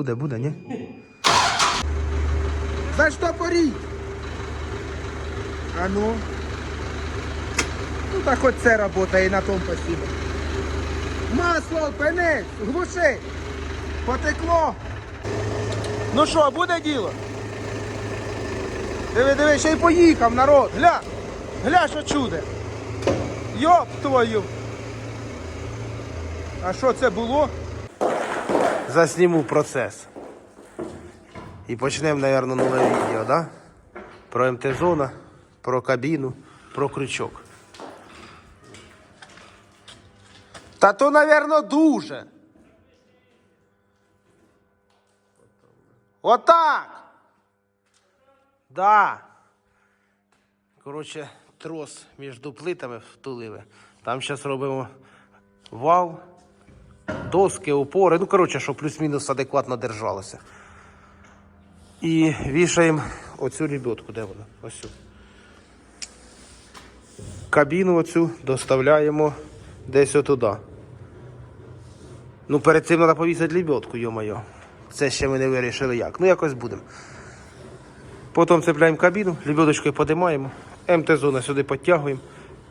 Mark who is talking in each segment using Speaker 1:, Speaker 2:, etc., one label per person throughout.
Speaker 1: Буде, буде, ні? За Заштопоріть! А ну. Ну так хоч це работає і на тому спасибо. Масло, пенець, глуши! Потекло! Ну що, буде діло? Диви, диви, ще й поїхав народ. Гля! Гля, що чуде. Йоп твою. А що це було? Засніму процес. І почнемо, мабуть, нове відео, да? Про МТ-зона, про кабіну, про крючок. Та то, мабуть, дуже. Отак. Да. Коротше, трос між плитами втулили. Там зараз робимо вал, доски, опори. Ну, коротше, щоб плюс-мінус адекватно держалося. І вішаємо оцю лебедку, де вона? Ось. Кабіну оцю доставляємо десь отуди. Ну, перед цим треба повісити лебедку, йо-моє. Це ще ми не вирішили як. Ну, якось будемо. Потім цепляємо кабіну, лебедочкою подимаємо, МТ-зона сюди підтягуємо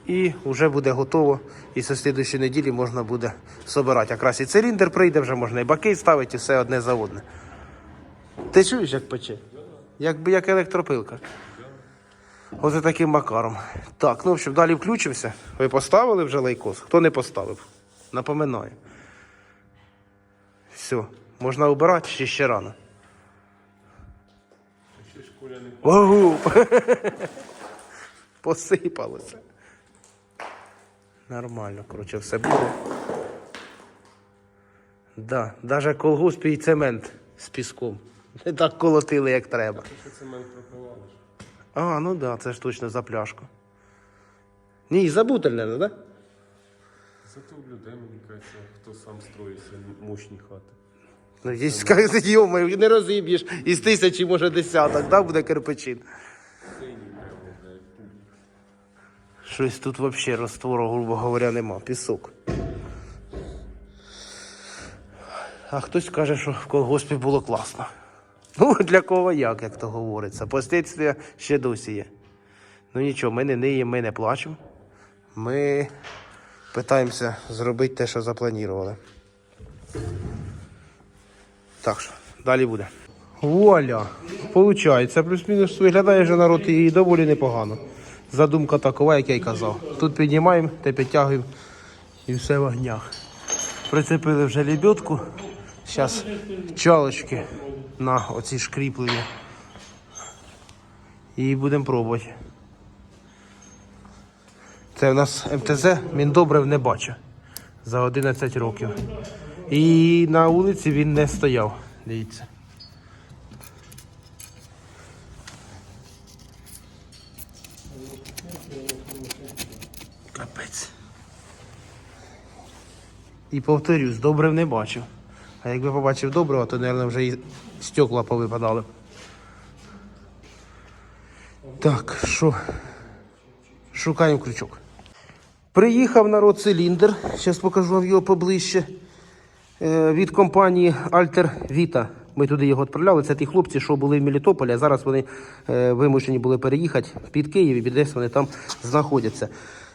Speaker 1: і вже буде готово. І з слідчої неділі можна буде собирати. Якраз і циліндр прийде, вже можна і баки ставити, і все одне за одне. Ти чуєш, як пече? Якби як електропилка. Оце таким макаром. Так, ну в общем, далі включимося. Ви поставили вже лайкос? Хто не поставив? Напоминаю. Все, можна обирати чи ще рано. Ого! Посипалося. Нормально, коротше, все буде. Да, навіть колгосп і цемент з піском. Не так колотили, як треба.
Speaker 2: Що цемент пропивали?
Speaker 1: А, ну да, це ж точно за пляшку. Ні, забутельне, не, да?
Speaker 2: Зато в людей, мені кажеться, хто сам строїть собі мощні хати.
Speaker 1: Ну, є йомаю, не розіб'єш із тисячі, може, десяток, да, буде кирпичин. Щось тут взагалі раствору, грубо говоря, нема. Пісок. А хтось каже, що в колгоспі було класно. Ну, для кого як, як то говориться. Последствия ще досі є. Ну нічого, ми не ниємо, ми не плачемо. Ми питаємося зробити те, що запланували. Так що, далі буде. Вуаля! Получається, плюс-мінус виглядає вже народ і доволі непогано. Задумка такова, як я й казав. Тут піднімаємо та підтягуємо і все в огнях. Прицепили вже лебедку. Зараз чалочки на оці шкріплення. І будемо пробувати. Це у нас МТЗ, він добре не бачить за 11 років. І на вулиці він не стояв. Дивіться. І повторюсь, добрив не бачив. А якби побачив доброго, то, мабуть, вже і стекла повипадали. Так, що? Шукаємо крючок. Приїхав народ циліндр. Зараз покажу вам його поближче. Е, від компанії Alter Vita. Ми туди його відправляли. Це ті хлопці, що були в Мелітополі, а зараз вони е, вимушені були переїхати під Київ і десь вони там знаходяться.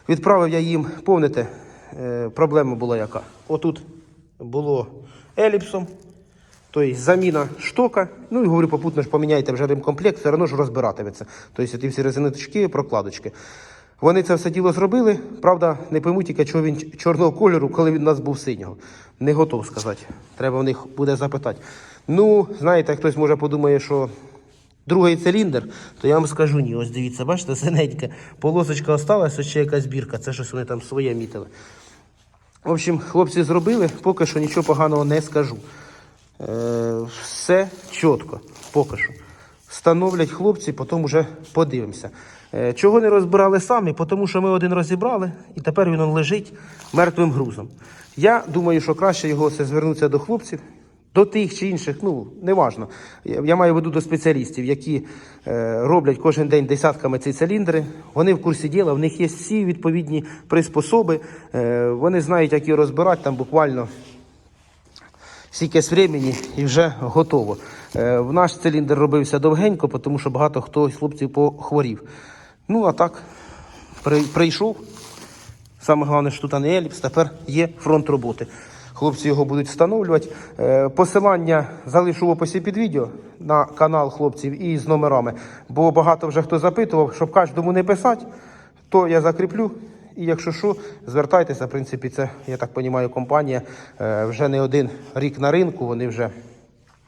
Speaker 1: Відправив я їм, помните, е, проблема була яка? Отут було еліпсом, тобто заміна штока. Ну і говорю, попутно ж поміняйте вже ремкомплект, все одно ж розбиратиметься. Тобто ті всі резиночки, прокладочки. Вони це все діло зробили. Правда, не пойму тільки, чого він чорного кольору, коли він у нас був синього. Не готов сказати. Треба в них буде запитати. Ну, знаєте, хтось може подумає, що другий циліндр, то я вам скажу ні. Ось дивіться, бачите, синеньке. Полосочка осталась, ще якась бірка. Це щось вони там своє мітили. В общем, хлопці зробили, поки що нічого поганого не скажу. Е, все чітко, поки що. Встановлять хлопці, потім вже подивимося. Е, чого не розбирали самі? Тому що ми один розібрали, і тепер він лежить мертвим грузом. Я думаю, що краще його це звернутися до хлопців, до тих чи інших, ну, неважно. Я, я маю в виду до спеціалістів, які е, роблять кожен день десятками ці циліндри. Вони в курсі діла, в них є всі відповідні приспособи. Е, вони знають, як його розбирати, там буквально стільки времени і вже готово. Е, в наш циліндр робився довгенько, тому що багато хто з хлопців похворів. Ну, а так, при, прийшов. Саме головне, що тут не еліпс, тепер є фронт роботи. Хлопці його будуть встановлювати. Е, Посилання залишу в описі під відео на канал хлопців і з номерами. Бо багато вже хто запитував, щоб кожному не писати, то я закріплю. І якщо що, звертайтеся. В принципі, це, я так розумію, компанія е, вже не один рік на ринку. Вони вже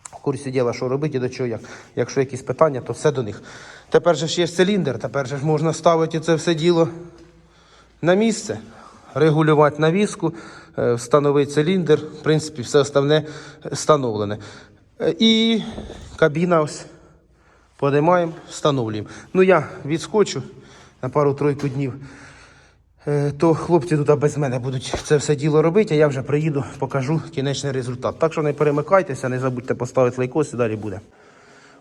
Speaker 1: в курсі діла, що робити і до чого. Як. Якщо якісь питання, то все до них. Тепер же ж є циліндр, тепер же ж можна ставити це все діло на місце, регулювати навіску, е, встановити циліндр, в принципі, все основне встановлене. Е, І кабіна ось подимаємо, встановлюємо. Ну я відскочу на пару-тройку днів. Е, То хлопці тут без мене будуть це все діло робити, а я вже приїду, покажу кінечний результат. Так що не перемикайтеся, не забудьте поставити лайкос і далі буде.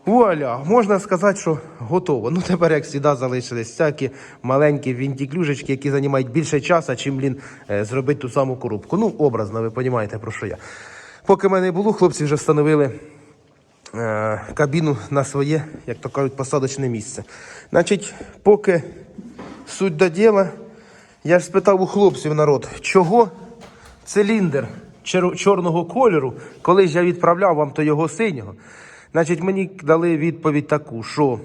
Speaker 1: Вуаля, можна сказати, що готово. Ну тепер, як завжди, залишились всякі маленькі вінтіклюжечки, які займають більше часу, чим блін, е, зробити ту саму коробку. Ну, образно, ви розумієте, про що я. Поки мене було, хлопці вже встановили е, кабіну на своє, як то кажуть, посадочне місце. Значить, поки суть до діла, я ж спитав у хлопців народ, чого циліндр чорного кольору, коли ж я відправляв вам то його синього. Значить, мені дали відповідь таку, що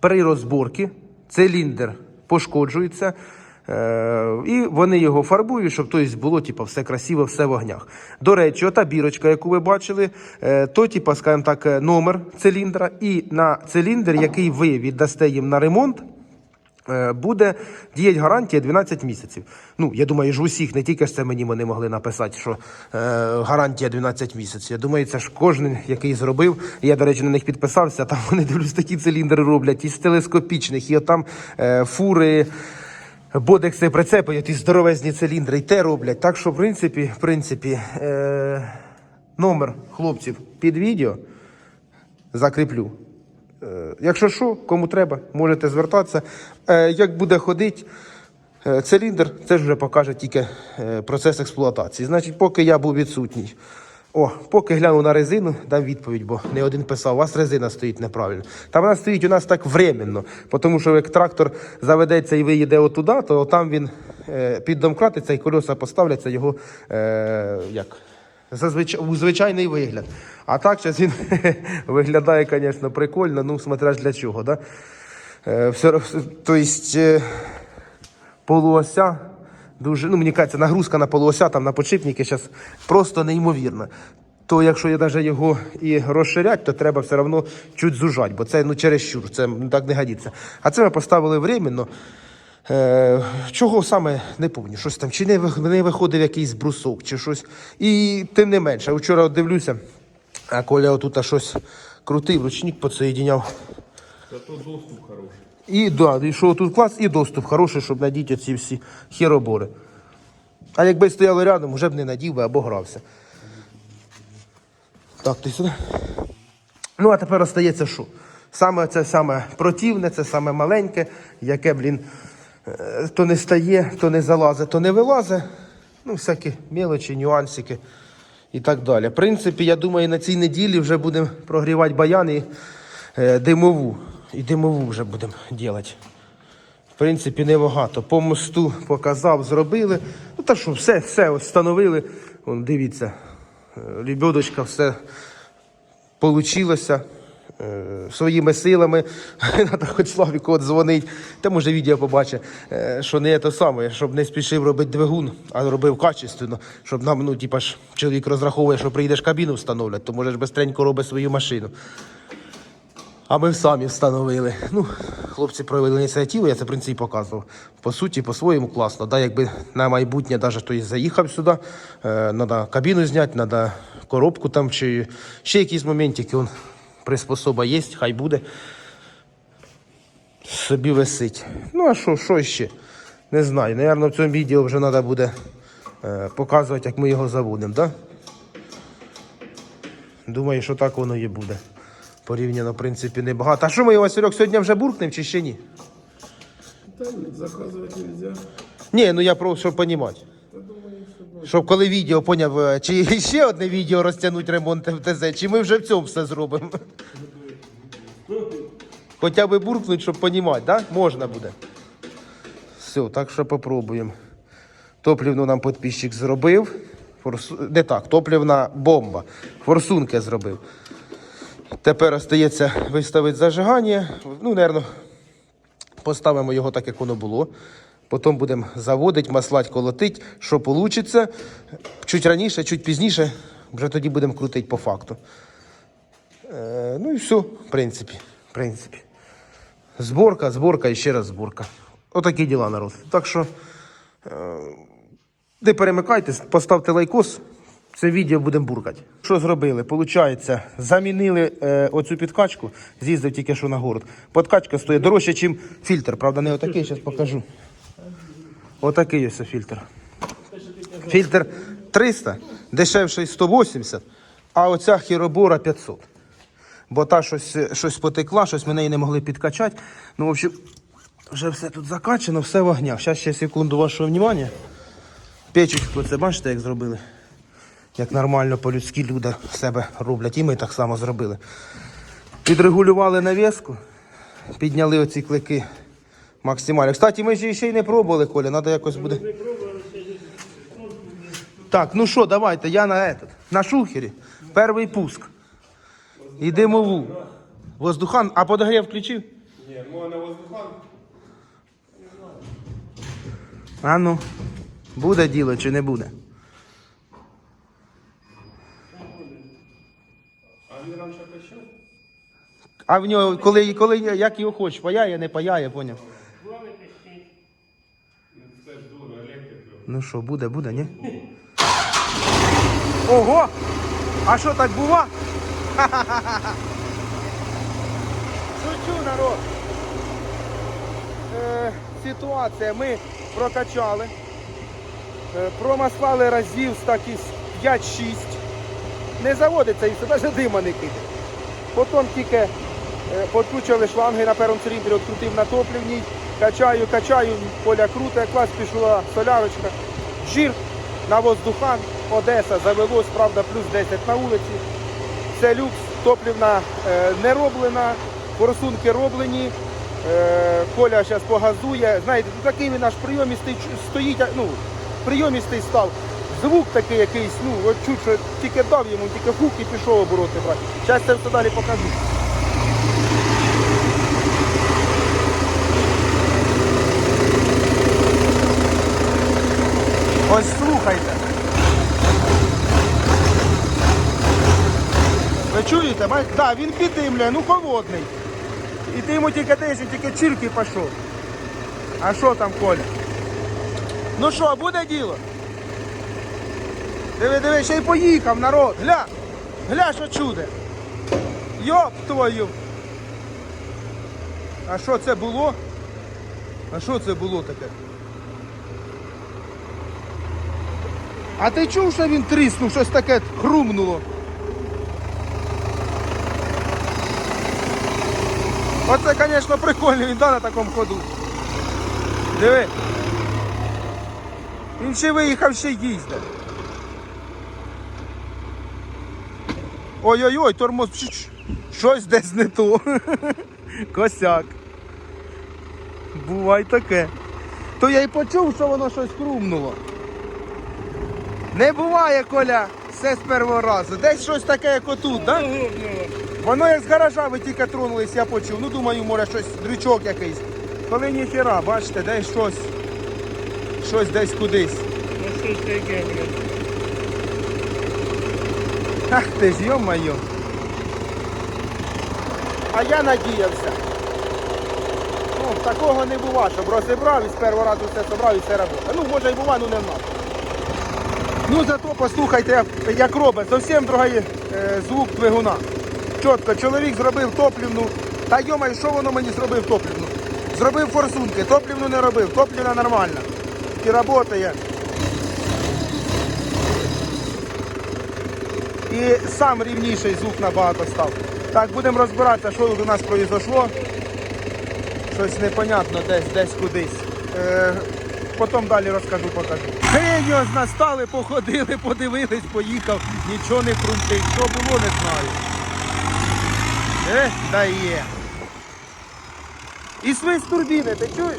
Speaker 1: при розборці циліндр пошкоджується, е- і вони його фарбують, щоб тобто, було типу, все красиво, все в огнях. До речі, ота бірочка, яку ви бачили, е- то, типу, скажімо так, е, номер циліндра, і на циліндр, який ви віддасте їм на ремонт. Е, Буде діяти гарантія 12 місяців. Ну, я думаю, ж усіх, не тільки ж це мені вони могли написати, що е, гарантія 12 місяців. Я думаю, це ж кожен, який зробив. Я, до речі, на них підписався. Там вони дивлюсь, такі циліндри роблять, із телескопічних, і там е, фури. Бодекси прицепи, ті здоровезні циліндри, і те роблять. Так що, в принципі, в принципі, е, номер хлопців під відео закріплю. Е, Якщо що, кому треба, можете звертатися. Е, Як буде ходити е, циліндр, це ж вже покаже тільки процес експлуатації. Значить, поки я був відсутній. О, поки глянув на резину, дав відповідь, бо не один писав, у вас резина стоїть неправильно. Та вона стоїть у нас так временно, тому що як трактор заведеться і виїде отуда, то там він е, піддомкратиться і колеса поставляться його е, як, зазвичай, у звичайний вигляд. А так зараз він виглядає, звісно, прикольно, ну, смотря ж для чого. Да? Е, все, то есть, е, полуося дуже, ну мені кажеться, нагрузка на полуося, там на подшипники зараз просто неймовірна. То якщо я навіть його і розширять, то треба все одно чуть зужати, бо це ну, чересчур, це ну, так не годиться. А це ми поставили временно. Е, чого саме не пам'ятаю, щось там, чи не, не виходив якийсь брусок, чи щось. І тим не менше, вчора дивлюся, а Коля отут щось крутив, ручник підсоєдиняв.
Speaker 2: Зато доступ хороший.
Speaker 1: І да, і що тут клас, і доступ хороший, щоб надіти ці всі херобори. А якби стояли рядом, вже б не надів би або грався. Так, ти сюди. Ну, а тепер остається що? Саме це саме противне, це саме маленьке, яке, блін, то не стає, то не залазить, то не вилазить. Ну, всякі мелочі, нюансики і так далі. В принципі, я думаю, на цій неділі вже будемо прогрівати баян і е, димову. І димову вже будемо робити. В принципі, небагато. По мосту показав, зробили. Ну та що, все, все встановили. Вон, дивіться, е, лебедочка, все получилося. Е, Своїми силами треба хоч Славіку от дзвонить, та може відео побачить, е, що не те саме, щоб не спішив робити двигун, а робив качественно, щоб нам, ну, типа ж, чоловік розраховує, що прийдеш кабіну встановлять, то може ж бистренько робить свою машину. А ми самі встановили. Ну, хлопці проявили ініціативу, я це в принципі показував. По суті, по-своєму класно. Да, якби на майбутнє навіть хтось заїхав сюди, е, треба кабіну зняти, треба коробку там, чи ще якісь моментики. Приспособа є, хай буде. Собі висить. Ну, а що, що ще? Не знаю. Наверно, в цьому відео вже треба буде е, показувати, як ми його заводимо, да? Думаю, що так воно і буде. Порівняно, в принципі, небагато. А що ми його Васильок сьогодні вже буркнемо чи ще ні?
Speaker 2: Та заказувати нельзя.
Speaker 1: Ні, ну я просто щоб розуміти. Щоб коли відео поняв, е, чи ще одне відео розтягнуть ремонт МТЗ, чи ми вже в цьому все зробимо. Хоча б буркнуть, щоб понімати, да? Можна буде. Все, так що попробуємо. Топлівну нам підписчик зробив. Форсу... Не так, топлівна бомба. Форсунки зробив. Тепер остається виставити зажигання. Ну, мабуть, поставимо його так, як воно було. Потім будемо заводити, маслать, колотити. Що вийде. Чуть раніше, чуть пізніше, вже тоді будемо крутити по факту. Е, ну і все, в принципі. В принципі. Зборка, зборка і ще раз зборка. Отакі діла, народ. Так що е, не перемикайтесь, поставте лайкос. Це відео будемо буркати. Що зробили? Получається, замінили е, оцю підкачку, з'їздив тільки що на город. Подкачка стоїть дорожче, ніж фільтр. Правда, не отакий, зараз покажу. Отакий ось фільтр. Фільтр 300, дешевший 180, а оця хіробора 500. Бо та щось, щось потекла, щось ми неї не могли підкачати. Ну, в общем, вже все тут закачано, все в огнях. Зараз ще секунду вашого внимання. Печечку, це бачите, як зробили? Як нормально по-людськи люди себе роблять. І ми так само зробили. Підрегулювали навіску, підняли оці клики максимально. Кстати, ми ж ще й не пробували, Коля, треба якось буде. Так, ну що, давайте, я на этот, на шухері. Перший пуск. І димову. Воздухан, а подогрів включив?
Speaker 2: Ні, ну а на воздухан.
Speaker 1: А ну, буде діло чи не буде?
Speaker 2: А він раніше качав?
Speaker 1: А в нього, коли, коли як його хочеш, паяє, не паяє, поняв?
Speaker 2: Це ж дурно, електрика.
Speaker 1: Ну що, буде, буде, ні? Ого! А що так бува? Шучу, народ. Е, ситуація. Ми прокачали. Е, промаслали разів з так із 5-6. Не заводиться і навіть дима не кидає. Потім тільки е, підключили шланги на першому циліндрі, відкрутив на топлівній, качаю, качаю, поля круте, клас пішла солярочка, жир на воздухан, Одеса завелось, правда, плюс 10 на вулиці. Це люкс, топлівна е, не роблена, форсунки роблені. Е, Коля зараз погазує. Знаєте, такий він наш прийомістий стоїть, ну, прийомістий став. Звук такий якийсь, ну, от чуть, що тільки дав йому, тільки фук і пішов обороти брати. Зараз це все далі покажу. Ось слухайте. Ви чуєте? Так, да, він піддимлює, ну холодний. І ти йому тільки десь, він тільки чирки пішов. А що там, Коля? Ну що, буде діло? Диви, диви, ще й поїхав народ. Гля! Гля, що чуде. Йоп твою. А що це було? А що це було таке? А ти чув, що він тріснув, щось таке хрумнуло? Оце, звісно, прикольно, він да, на такому ходу. Диви. Він ще виїхав, ще їздить. Ой-ой-ой, тормоз. Щось десь не то. Косяк. Бувай таке. То я й почув, що воно щось хрумнуло. Не буває, Коля, все з першого разу. Десь щось таке, як отут, так? Да? Воно як з гаража ви тільки тронулись, я почув. Ну думаю, може щось дрючок якийсь. Коли ніхіра, бачите, десь щось. Щось десь кудись.
Speaker 3: Ну?
Speaker 1: Ах ти ж, йо-моє. А я надіявся. Ну, такого не бува, щоб розібрав і з першого разу все собрав і все робив. Ну, може і бува, ну не нас. Ну зато послухайте, як- як робить. Зовсім другий е, звук двигуна. Чітко, чоловік зробив топлівну. Та йомай, що воно мені зробив топлівну? Зробив форсунки, топлівну не робив, топлівна нормальна. І працює. І сам рівніший звук набагато став. Так, будемо розбиратися, що тут у нас произошло. Щось непонятно десь, десь кудись. Е, потім далі розкажу, покажу. День настали, походили, подивились, поїхав, нічого не хрумтить. Що було, не знаю. Е, дає. І свист турбіни, ти чуєш?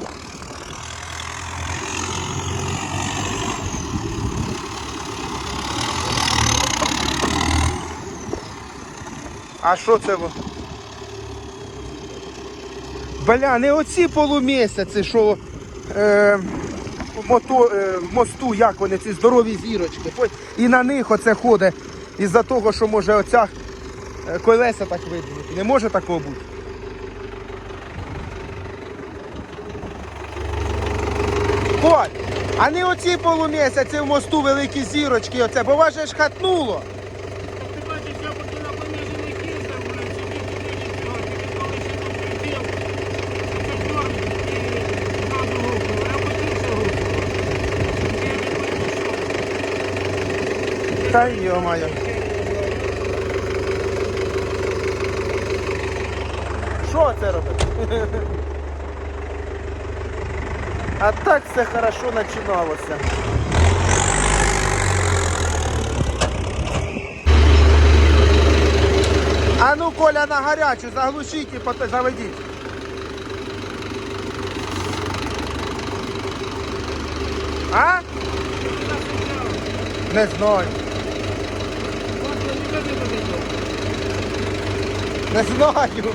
Speaker 1: А що це? Бля, не оці полумісяці, що е, мото, е, мосту, як вони, ці здорові зірочки. І на них оце ходить із-за того, що може оця колеса так виділити. Не може такого бути. Коль, а не оці полумісяці в мосту великі зірочки, оце, бо вас же ж хатнуло.
Speaker 3: Ти бачиш, я поки на понижених їздив, блядь, собі туди цього, тільки коли ще тут приділ, це чорний, і зразу гукнув, я потівся гукнув. Я не пойму, що.
Speaker 1: Та йо-моє. Що це робить? А так все хорошо починалося. А ну, Коля, на гарячу, заглушіть і заведіть. А? Не знаю.
Speaker 3: Не
Speaker 1: знаю.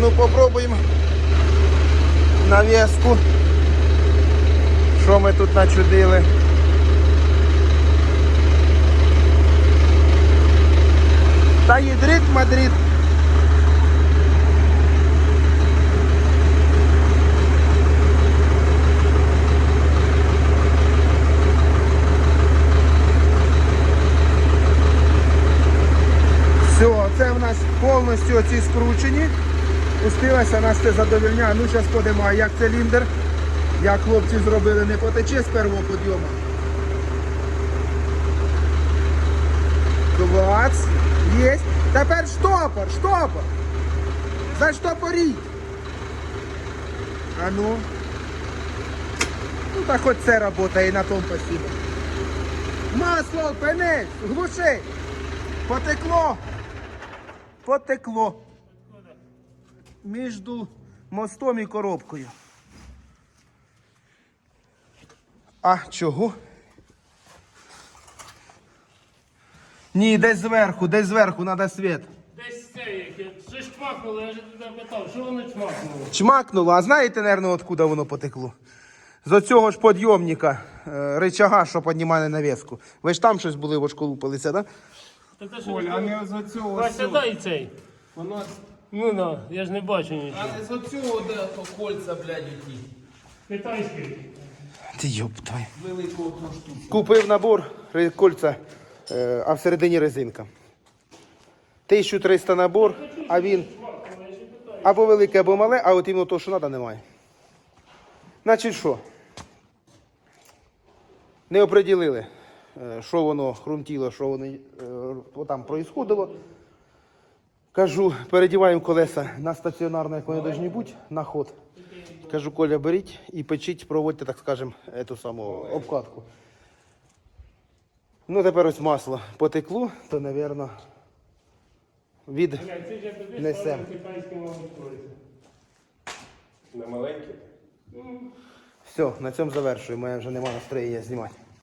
Speaker 1: Ну попробуємо навіску. Що ми тут начудили? Та їдрит Мадрид. Все, це в нас повністю оці скручені. Пустилася нас це задовільняє. Ну, зараз подимо, як циліндр. Як хлопці зробили, не потече з першого підйому. Клац. Є. Тепер штопор, штопор. Заштопоріть. А ну. Ну так хоч це працює і на тому спасибо. Масло, пенець, глуши. Потекло. Потекло. Між мостом і коробкою. А чого? Ні, десь зверху, десь зверху, треба світ.
Speaker 3: Десь це яке. Що ж чмакнуло, я ж тебе питав, що воно чмакнуло?
Speaker 1: Чмакнуло, а знаєте, наверное, откуда воно потекло? З оцього ж підйомника, е, рычага, що піднімає навіску. Ви ж там щось були, вошколупилися, так? Да?
Speaker 3: Так, та що,
Speaker 2: а не з цього.
Speaker 3: Вася, дай цей.
Speaker 2: Воно
Speaker 3: Ну на, я ж не бачу нічого.
Speaker 2: а з оцього, де то кольця, блядь, ті.
Speaker 3: Китайський.
Speaker 1: Ти йоптай.
Speaker 2: Великого штуку.
Speaker 1: Купив набор кольця, е, а всередині резинка. 1300 набор, а він або велике, або мале, а от іменно того, що треба, немає. Значить що? Не оприділили, е, що воно хрумтіло, що воно е, там проїсходило. Кажу, передіваємо колеса на стаціонарне, як вони повинні бути, на ход. Кажу, Коля, беріть і печіть, проводьте, так скажемо, ту саму обкатку. Ну, тепер ось масло потекло, то, мабуть, від
Speaker 3: кольця.
Speaker 2: На маленькі?
Speaker 1: все, на цьому завершуємо. У мене вже немає настроєння знімати.